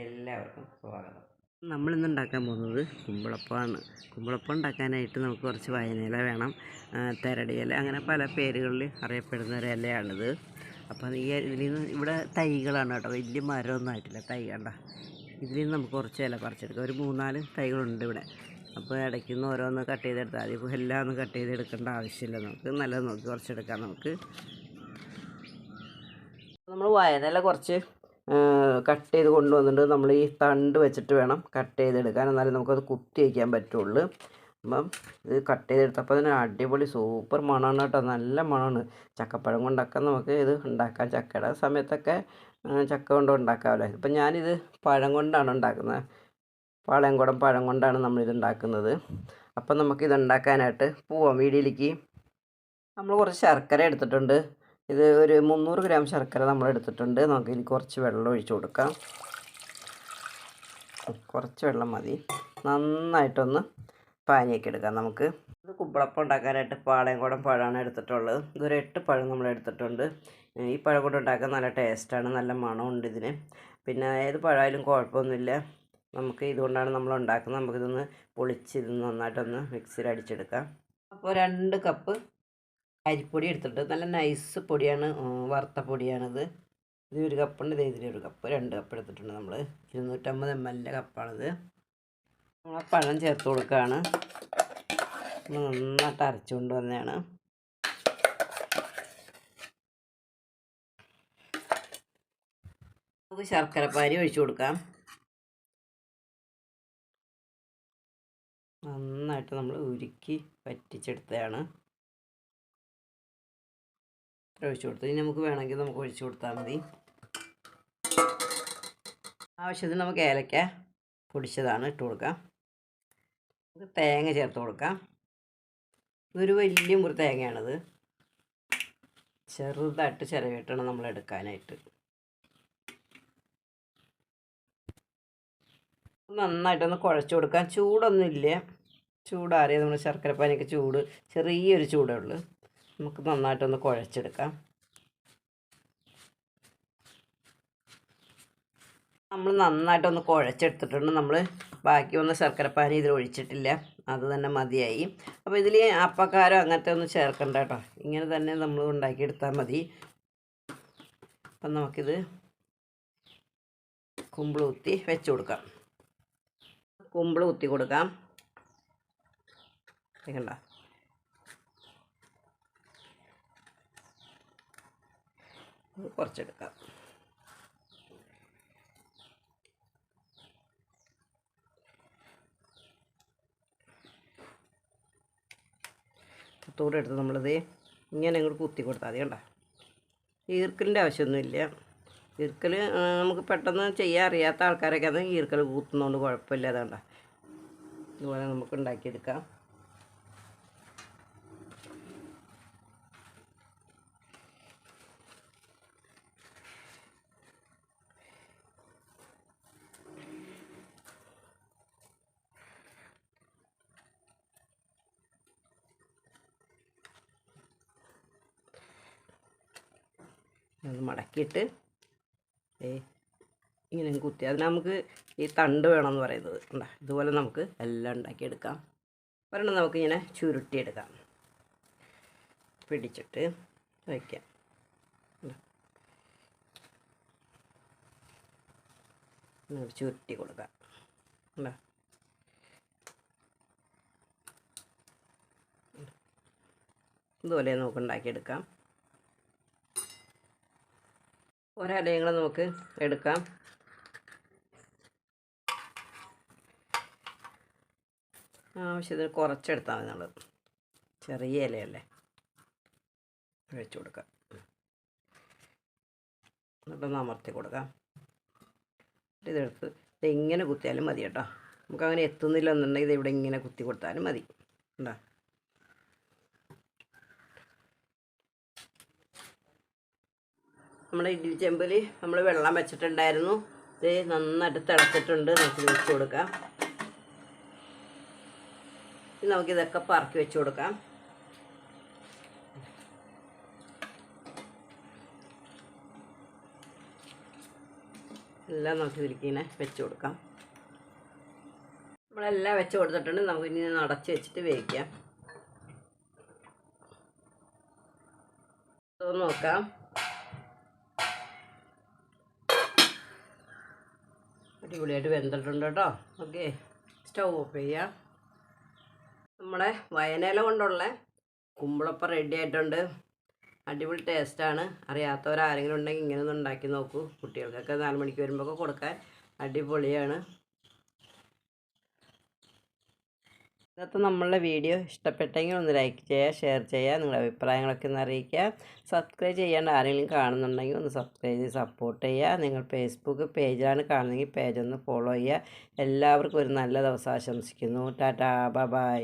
എല്ലാവർക്കും സ്വാഗതം. നമ്മൾ ഇന്ന് ഉണ്ടാക്കാൻ പോകുന്നത് കുമ്പളപ്പമാണ്. കുമ്പളപ്പം ഉണ്ടാക്കാനായിട്ട് നമുക്ക് കുറച്ച് വയനില വേണം ആ, തെരടിയില അങ്ങനെ പല പേരുകളിൽ അറിയപ്പെടുന്ന ഒരു ഇലയാണിത്. അപ്പം ഈ ഇതിൽ നിന്ന് ഇവിടെ തൈകളാണ് കേട്ടോ വലിയ മരമൊന്നും ആയിട്ടില്ല തൈ കണ്ട. ഇതിൽ നിന്ന് നമുക്ക് കുറച്ച് ഇല പറിച്ചെടുക്കാം. ഒരു മൂന്നാൽ തൈകളുണ്ട് ഇവിടെ. അപ്പോൾ ഇടയ്ക്ക് നിന്ന് ഓരോന്ന് കട്ട് ചെയ്തെടുത്താൽ മതി. ഇപ്പോൾ എല്ലാം ഒന്നും കട്ട് ചെയ്തെടുക്കേണ്ട ആവശ്യമില്ല. നമുക്ക് നല്ലത് നോക്കി കുറച്ചെടുക്കാം നമുക്ക്. നമ്മൾ വയനില കുറച്ച് കട്ട് ചെയ്ത് കൊണ്ടുവന്നിട്ട് നമ്മൾ ഈ തണ്ട് വെച്ചിട്ട് വേണം കട്ട് ചെയ്തെടുക്കാൻ. എന്നാലും നമുക്കത് കുത്തി വയ്ക്കാൻ പറ്റുള്ളൂ. അപ്പം ഇത് കട്ട് ചെയ്തെടുത്തപ്പോൾ അതിന് അടിപൊളി സൂപ്പർ മണമാണ് കേട്ടോ. നല്ല മണമാണ് ചക്കപ്പഴം കൊണ്ടൊക്കെ നമുക്ക് ഇത് ഉണ്ടാക്കാം. ചക്കയുടെ സമയത്തൊക്കെ ചക്ക കൊണ്ട് ഉണ്ടാക്കാമല്ലോ. ഇപ്പം ഞാനിത് പഴം കൊണ്ടാണ് ഉണ്ടാക്കുന്നത്. പാളയംകുടം പഴം കൊണ്ടാണ് നമ്മളിത് ഉണ്ടാക്കുന്നത്. അപ്പം നമുക്കിത് ഉണ്ടാക്കാനായിട്ട് പോവാം. വീഡിയോയിലേക്ക് നമ്മൾ കുറച്ച് ശർക്കര എടുത്തിട്ടുണ്ട്. ഇത് ഒരു മുന്നൂറ് ഗ്രാം ശർക്കര നമ്മൾ എടുത്തിട്ടുണ്ട് നമുക്ക് ഇനി കുറച്ച് വെള്ളം ഒഴിച്ചു കൊടുക്കാം. കുറച്ച് വെള്ളം മതി. നന്നായിട്ടൊന്ന് പാനിയൊക്കെ എടുക്കാം നമുക്ക്. ഇത് കുമ്പളപ്പം ഉണ്ടാക്കാനായിട്ട് പാളയംകുടം പഴമാണ് എടുത്തിട്ടുള്ളത്. ഇതൊരു എട്ട് പഴം നമ്മൾ എടുത്തിട്ടുണ്ട്. ഈ പഴം കൊണ്ട് ഉണ്ടാക്കാൻ നല്ല ടേസ്റ്റാണ് നല്ല മണമുണ്ട് ഇതിന്. പിന്നെ ഏത് പഴമായാലും കുഴപ്പമൊന്നുമില്ല. നമുക്ക് ഇതുകൊണ്ടാണ് നമ്മൾ ഉണ്ടാക്കുന്നത്. നമുക്കിതൊന്ന് പൊളിച്ച് ഇത് നന്നായിട്ടൊന്ന് മിക്സിയിൽ അടിച്ചെടുക്കാം. അപ്പോൾ രണ്ട് കപ്പ് അരിപ്പൊടി എടുത്തിട്ട് നല്ല നൈസ് പൊടിയാണ് വറുത്ത പൊടിയാണിത്. ഇത് ഒരു കപ്പുണ്ട് ഇത് ഒരു കപ്പ് രണ്ട് കപ്പ് എടുത്തിട്ടുണ്ട് നമ്മൾ ഇരുന്നൂറ്റമ്പത് എം എല്ലിന്റെ കപ്പാണിത് നമ്മൾ പഴം ചേർത്ത് കൊടുക്കുകയാണ് നന്നായിട്ട് അരച്ചുകൊണ്ട് വന്നതാണ്. നമുക്ക് ശർക്കരപ്പാരി ഒഴിച്ചു കൊടുക്കാം. നന്നായിട്ട് നമ്മൾ ഉരുക്കി പറ്റിച്ചെടുത്തതാണ് ഒഴിച്ചു കൊടുത്തു ഇനി നമുക്ക് വേണമെങ്കിൽ നമുക്ക് ഒഴിച്ചു കൊടുത്താൽ മതി. ആവശ്യത്തിന് നമുക്ക് ഏലക്ക പൊടിച്ചതാണ് ഇട്ട് കൊടുക്കാം. നമുക്ക് തേങ്ങ ചേർത്ത് കൊടുക്കാം. ഇതൊരു വലിയ മുറി തേങ്ങയാണിത്. ചെറുതായിട്ട് ചിരവിട്ടാണ് നമ്മൾ എടുക്കാനായിട്ട്. നന്നായിട്ടൊന്ന് കുഴച്ച് കൊടുക്കാം. ചൂടൊന്നുമില്ല. ചൂടാറിയ നമ്മൾ ശർക്കരപ്പാനിക്ക് ചൂട് ചെറിയൊരു ചൂടേ ഉള്ളൂ. നമുക്ക് നന്നായിട്ടൊന്ന് കുഴച്ചെടുക്കാം. നമ്മൾ നന്നായിട്ടൊന്ന് കുഴച്ചെടുത്തിട്ടുണ്ട്. നമ്മൾ ബാക്കി വന്ന ശർക്കരപ്പാനി ഇതിൽ ഒഴിച്ചിട്ടില്ല. അത് തന്നെ മതിയായി. അപ്പോൾ ഇതിൽ അപ്പക്കാരോ അങ്ങനത്തെ ഒന്നും ചേർക്കണ്ട കേട്ടോ. ഇങ്ങനെ തന്നെ നമ്മൾ ഉണ്ടാക്കിയെടുത്താൽ മതി. അപ്പം നമുക്കിത് കുമ്പിൾ കുത്തി വെച്ച് കൊടുക്കാം. കുമ്പിൾ കുത്തി കൊടുക്കാം. കണ്ട കുറച്ചെടുക്കാം. തോടെ എടുത്ത് നമ്മളത് ഇങ്ങനെ ഇങ്ങോട്ട് കുത്തി കൊടുത്താൽ മതി കണ്ട? ഈർക്കലിന്റെ ആവശ്യമൊന്നുമില്ല. ഈർക്കൽ നമുക്ക് പെട്ടെന്ന് ചെയ്യാൻ അറിയാത്ത ആൾക്കാരൊക്കെ അത് ഈർക്കൽ കുത്തുന്നതുകൊണ്ട് കുഴപ്പമില്ല അതുകൊണ്ടാണ് ഇതുപോലെ നമുക്ക് ഉണ്ടാക്കിയെടുക്കാം. അത് മടക്കിയിട്ട് ഇങ്ങനെ കുത്തി. അതിന് നമുക്ക് ഈ തണ്ട് വേണമെന്ന് പറയുന്നത്. ഉണ്ടാ ഇതുപോലെ നമുക്ക് എല്ലാം ഉണ്ടാക്കിയെടുക്കാം. ഒരെണ്ണം നമുക്കിങ്ങനെ ചുരുട്ടിയെടുക്കാം. പിടിച്ചിട്ട് വയ്ക്കാം. ചുരുട്ടി കൊടുക്കാം. ഉണ്ടാ ഇതുപോലെ നമുക്ക് ഉണ്ടാക്കിയെടുക്കാം. ഒരലയും കൂടെ നമുക്ക് എടുക്കാം. ആവശ്യത്തിന് കുറച്ചെടുത്താൽ മതി നമ്മൾ ചെറിയ ഇലയല്ലേ? വെച്ച് കൊടുക്കാം. എന്നിട്ടൊന്ന് അമർത്തി കൊടുക്കാം. ഇതെടുത്ത് ഇതെങ്ങനെ കുത്തിയാലും മതി കേട്ടോ. നമുക്കങ്ങനെ എത്തുന്നില്ല എന്നുണ്ടെങ്കിൽ ഇത് ഇവിടെ ഇങ്ങനെ കുത്തി കൊടുത്താലും മതി. ഉണ്ടോ നമ്മുടെ ഇഡ്ഡലി ചെമ്പിൽ നമ്മൾ വെള്ളം വെച്ചിട്ടുണ്ടായിരുന്നു. ഇത് നന്നായിട്ട് തിളച്ചിട്ടുണ്ട്. നമുക്ക് വെച്ച് കൊടുക്കാം. നമുക്കിതൊക്കെ പറക്കി വെച്ച് കൊടുക്കാം. എല്ലാം നമുക്ക് ഇങ്ങനെ വെച്ച് കൊടുക്കാം. നമ്മളെല്ലാം വെച്ച് കൊടുത്തിട്ടുണ്ട്. നമുക്ക് ഇനി അടച്ച് വെച്ചിട്ട് വേവിക്കാം. നോക്കാം. അടിപൊളിയായിട്ട് വെന്തിട്ടുണ്ട് കേട്ടോ. ഓക്കെ സ്റ്റൗ ഓഫ് ചെയ്യാം. നമ്മുടെ വയനയില കൊണ്ടുള്ള കുമ്പളപ്പം റെഡി ആയിട്ടുണ്ട്. അടിപൊളി ടേസ്റ്റാണ് അറിയാത്തവരാരെങ്കിലും ഉണ്ടെങ്കിൽ ഇങ്ങനെ ഒന്ന് ഉണ്ടാക്കി നോക്കൂ. കുട്ടികൾക്കൊക്കെ നാല് മണിക്ക് വരുമ്പോഴൊക്കെ കൊടുക്കാൻ അടിപൊളിയാണ്. ഇന്നത്തെ നമ്മളുടെ വീഡിയോ ഇഷ്ടപ്പെട്ടെങ്കിൽ ഒന്ന് ലൈക്ക് ചെയ്യുക ഷെയർ ചെയ്യുക നിങ്ങളുടെ അഭിപ്രായങ്ങളൊക്കെ ഒന്ന് അറിയിക്കുക. സബ്സ്ക്രൈബ് ചെയ്യാണ്ട് ആരെങ്കിലും കാണുന്നുണ്ടെങ്കിൽ ഒന്ന് സബ്സ്ക്രൈബ് ചെയ്ത് സപ്പോർട്ട് ചെയ്യുക. നിങ്ങൾ ഫേസ്ബുക്ക് പേജിലാണ് കാണുന്നതെങ്കിൽ പേജ് ഒന്ന് ഫോളോ ചെയ്യുക. എല്ലാവർക്കും ഒരു നല്ല ദിവസം ആശംസിക്കുന്നു. Tata bye